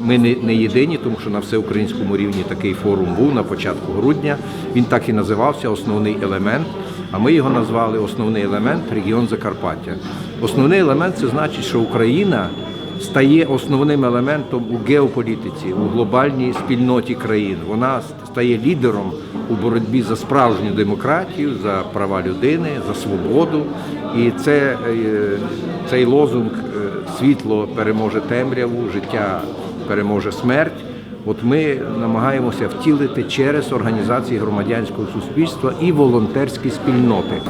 Ми не, не єдині, тому що на всеукраїнському рівні такий форум був на початку грудня. Він так і називався Основний елемент. А ми його назвали Основний елемент регіон Закарпаття. Основний елемент це значить, що Україна стає основним елементом у геополітиці, у глобальній спільноті країн. Вона стає лідером у боротьбі за справжню демократію, за права людини, за свободу. І це, е, цей лозунг е, світло переможе темряву, життя переможе смерть. От ми намагаємося втілити через організації громадянського суспільства і волонтерські спільноти.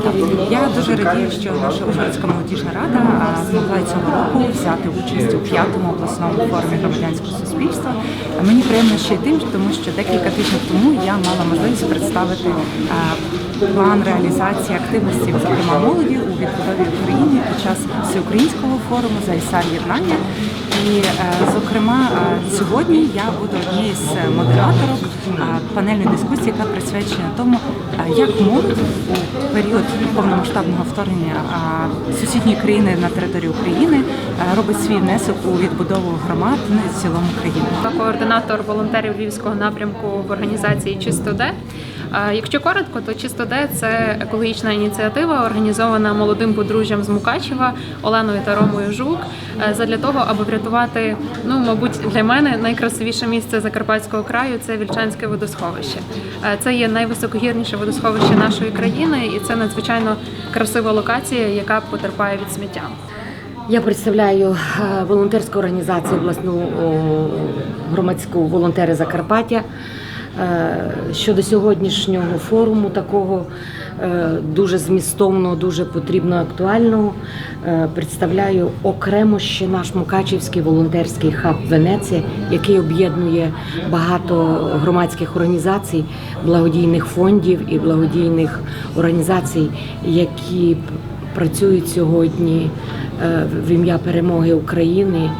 Я дуже радію, що наша Ужгородська молодіжна рада змогла цього року взяти участь у п'ятому обласному форумі громадянського суспільства. Мені приємно ще й тим, тому що декілька тижнів тому я мала можливість представити план реалізації активності, зокрема молоді у відбудові України під час всеукраїнського форуму за єднання. І, е, зокрема, сьогодні я буду однією з модераторок е, панельної дискусії, яка присвячена тому, е, як молодь у період повномасштабного вторгнення е, сусідньої країни на території України е, робить свій внесок у відбудову громад в цілому країни. координатор волонтерів львівського напрямку в організації Чисто Де. Якщо коротко, то Чисто Де це екологічна ініціатива, організована молодим подружжям з Мукачева Оленою та Ромою Жук, е, задля того, аби врятувати, ну мабуть, для мене найкрасивіше місце Закарпатського краю це Вільчанське водосховище. Е, Це є найвисокогірніше водосховище нашої країни, і це надзвичайно красива локація, яка потерпає від сміття. Я представляю е, волонтерську організацію обласну громадську волонтери Закарпаття. Е, Щодо сьогоднішнього форуму, такого е, дуже змістовного, дуже потрібно актуального, е, представляю окремо ще наш Мукачівський волонтерський хаб Венеція, який об'єднує багато громадських організацій, благодійних фондів і благодійних організацій, які працюють сьогодні в ім'я перемоги України